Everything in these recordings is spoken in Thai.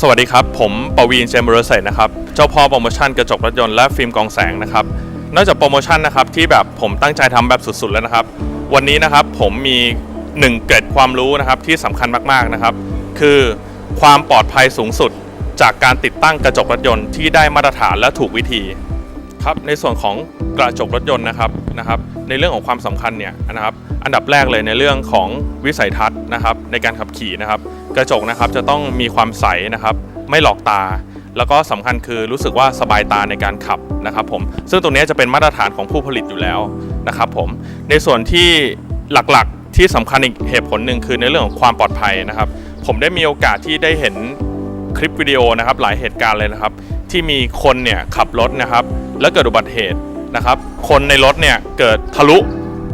สวัสดีครับ ผมปวีนเจมส์บรเซนะครับ เจ้าพ่อโปรโมชั่นกระจกรถยนต์และฟิล์มกองแสงนะครับ นอกจากโปรโมชั่นนะครับที่แบบผมตั้งใจทำแบบสุดๆแล้วนะครับ วันนี้นะครับผมมีหนึ่งเกร็ดความรู้นะครับที่สำคัญมากๆนะครับ คือความปลอดภัยสูงสุดจากการติดตั้งกระจกรถยนต์ที่ได้มาตรฐานและถูกวิธีครับในส่วนของกระจกรถยนต์นะครับนะครับ ในเรื่องของความสำคัญเนี่ยนะครับ อันดับแรกเลยในเรื่องของวิสัยทัศน์นะครับ ในการขับขี่นะครับ กระจกนะครับจะต้องมีความใสนะครับไม่หลอกตา แล้วก็สำคัญคือรู้สึกว่าสบายตาในการขับนะครับผมซึ่งตรงนี้จะเป็นมาตรฐานของผู้ผลิตอยู่แล้วนะครับผมในส่วนที่หลักๆที่สำคัญอีกเหตุผลหนึ่งคือในเรื่องของความปลอดภัยนะครับ ผมได้มีโอกาสที่ได้เห็นคลิปวิดีโอนะครับหลายเหตุการณ์เลยนะครับ ที่มีคนเนี่ยขับรถนะครับแล้วเกิดอุบัติเหตุนะครับ คนในรถเนี่ยเกิดทะลุ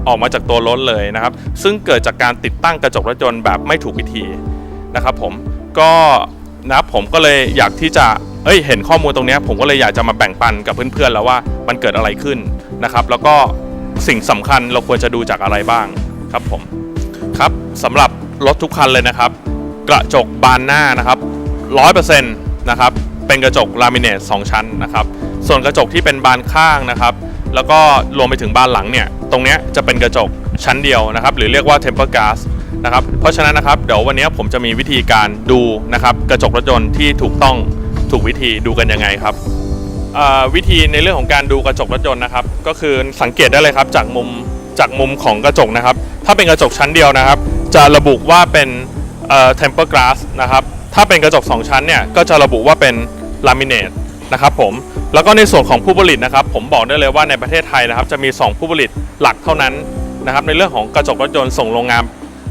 ออกมาจากตัวรถเลยนะครับ ซึ่งเกิดจากการติดตั้งกระจกรถยนต์แบบไม่ถูกวิธี นะครับผมก็นะผมก็เลยอยากที่จะเอ้ยเห็นข้อมูลตรงนี้ผมก็เลยอยากจะมาแบ่งปันกับเพื่อนๆแล้วว่ามันเกิดอะไรขึ้นนะครับ แล้วก็สิ่งสำคัญเราควรจะดูจากอะไรบ้างครับผมครับสำหรับรถทุกคันเลยนะครับ กระจกบานหน้านะครับ100%นะครับเป็นกระจกลามิเนต2ชั้นนะครับ ส่วนกระจกที่เป็นบานข้างนะครับ แล้วก็รวมไปถึงบานหลังเนี่ยตรงเนี้ยจะเป็นกระจกชั้นเดียวนะครับ หรือเรียกว่า temper glass นะครับเพราะฉะนั้นนะครับเดี๋ยววันนี้ผมจะมีวิธีการดูนะครับกระจกรถยนต์ที่ถูกต้องถูกวิธีดูกันยังไงครับวิธีในเรื่องของการดูกระจกรถยนต์นะครับ ก็คือสังเกตได้เลยครับจากมุมจากมุมของกระจกนะครับ ถ้าเป็นกระจกชั้นเดียวนะครับ จะระบุว่าเป็นเอ่อ temper glass นะครับถ้าเป็นกระจก 2 ชั้นเนี่ยก็จะระบุว่าเป็น laminate นะครับผมแล้วก็ในส่วนของผู้ผลิตนะครับ ผมบอกได้เลยว่าในประเทศไทยนะครับ จะมี 2 ผู้ผลิตหลักเท่านั้นนะครับ ในเรื่องของกระจกรถยนต์ส่งโรงงาน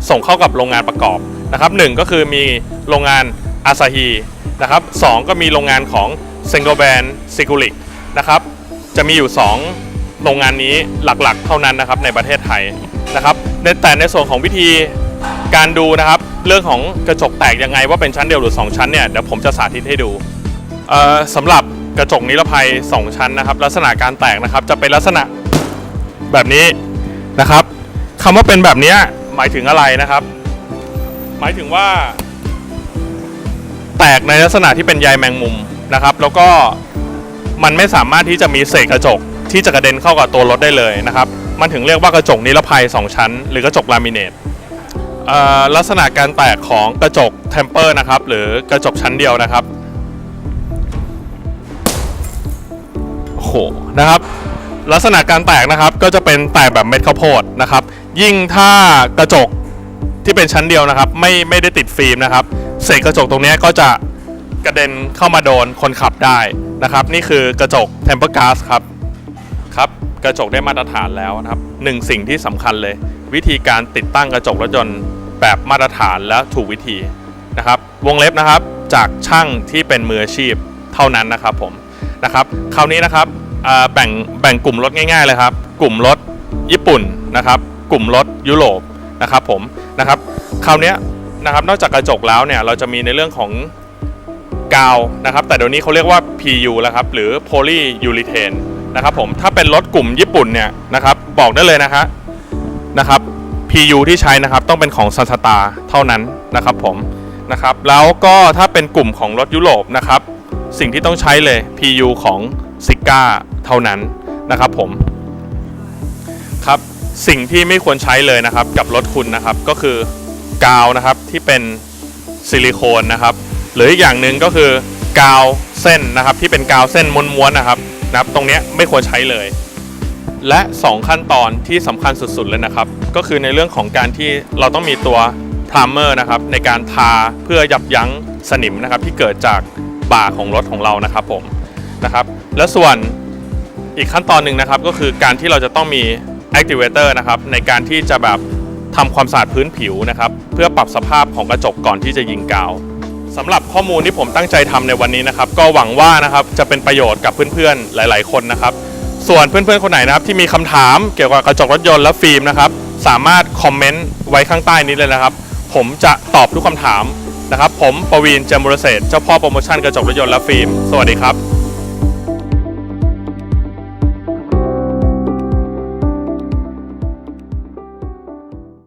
ส่งเข้ากับโรงงานประกอบนะครับหนึ่งก็คือมีโรงงานอาซาฮีนะครับสองก็มีโรงงานของเซงโกแบนซิกุลิกนะครับจะมีอยู่ 2 โรงงานนี้หลักๆ เท่านั้นนะครับในประเทศไทยนะครับในแต่ในส่วนของวิธีการดูนะครับเรื่องของกระจกแตกยังไงว่าเป็นชั้นเดียวหรือ 2 ชั้นเนี่ยเดี๋ยวผมจะสาธิตให้ดูสำหรับกระจกนิรภัย 2 ชั้นนะครับ ลักษณะการแตกนะครับจะเป็นลักษณะแบบนี้นะครับคำว่าเป็นแบบนี้ หมายถึงอะไรนะครับ หมายถึงว่า แตกในลักษณะที่เป็นใยแมงมุมนะครับ แล้วก็มันไม่สามารถที่จะมีเศษกระจกที่จะกระเด็นเข้ากับตัวรถได้เลยนะครับ มันถึงเรียกว่ากระจกนิรภัย 2 ชั้น หรือกระจกลามิเนตลักษณะการแตกของกระจกเทมเปอร์นะครับ หรือกระจกชั้นเดียวนะครับโหนะครับ ลักษณะการแตกนะครับก็จะเป็นแตกแบบเม็ดข้าวโพดนะครับ ยิ่งถ้ากระจกที่เป็นชั้นเดียวนะครับ ไม่ไม่ได้ติดฟิล์มนะครับ เศษกระจกตรงนี้ก็จะกระเด็นเข้ามาโดนคนขับได้นะครับ นี่คือกระจก temper glass ครับครับกระจกได้มาตรฐานแล้วนะครับหนึ่งสิ่งที่สำคัญเลย วิธีการติดตั้งกระจกรถยนต์แบบมาตรฐานและถูกวิธีนะครับ วงเล็บนะครับจากช่างที่เป็นมืออาชีพเท่านั้นนะครับผมนะครับ คราวนี้นะครับแบ่งแบ่งกลุ่มรถง่ายๆเลยครับ กลุ่มรถญี่ปุ่นนะครับ กลุ่มรถยุโรปนะครับผมนะครับคราวนี้นะครับนอกจากกระจกแล้วเนี่ยเราจะมีในเรื่องของกาวนะครับ แต่เดี๋ยวนี้เขาเรียกว่า PU แล้วครับหรือ polyurethane นะครับผมถ้าเป็นรถกลุ่มญี่ปุ่นเนี่ยนะครับบอกได้เลยนะคะนะครับ PU ที่ใช้นะครับต้องเป็นของซันสตาเท่านั้นนะครับผมนะครับแล้วก็ถ้าเป็นกลุ่มของรถยุโรปนะครับสิ่งที่ต้องใช้เลย PU ของซิก้าเท่านั้นนะครับผมครับ สิ่งที่ไม่ควรใช้เลยนะครับกับรถคุณนะครับก็คือกาวนะครับที่เป็นซิลิโคนนะครับหรืออีกอย่างหนึ่งก็คือกาวเส้นนะครับที่เป็นกาวเส้นม้วนๆนะครับนะครับ ตรงนี้ไม่ควรใช้เลย และ 2 ขั้นตอนที่สำคัญสุดๆเลยนะครับ ก็คือในเรื่องของการที่เราต้องมีตัวพรามเมอร์นะครับในการทาเพื่อยับยั้งสนิมนะครับที่เกิดจากบ่าของรถของเรานะครับผมนะครับ และส่วนอีกขั้นตอนหนึ่งนะครับก็คือการที่เราจะต้องมี activator นะครับในการที่จะแบบทำความสะอาดพื้นผิวนะครับเพื่อปรับสภาพของกระจกก่อนที่จะยิงกาวสำหรับข้อมูลที่ผมตั้งใจทำในวันนี้นะครับ ก็หวังว่านะครับจะเป็นประโยชน์กับเพื่อนๆหลาย ๆ คนนะครับ ส่วนเพื่อนๆคนไหนนะครับที่มีคำถามเกี่ยวกับกระจกรถยนต์และฟิล์มนะครับ สามารถคอมเมนต์ไว้ข้างใต้นี้เลยนะครับ ผมจะตอบทุกคำถามนะครับ ผมประวีนเจมบุรเศษเจ้าพ่อโปรโมชั่นกระจกรถยนต์และฟิล์ม สวัสดีครับ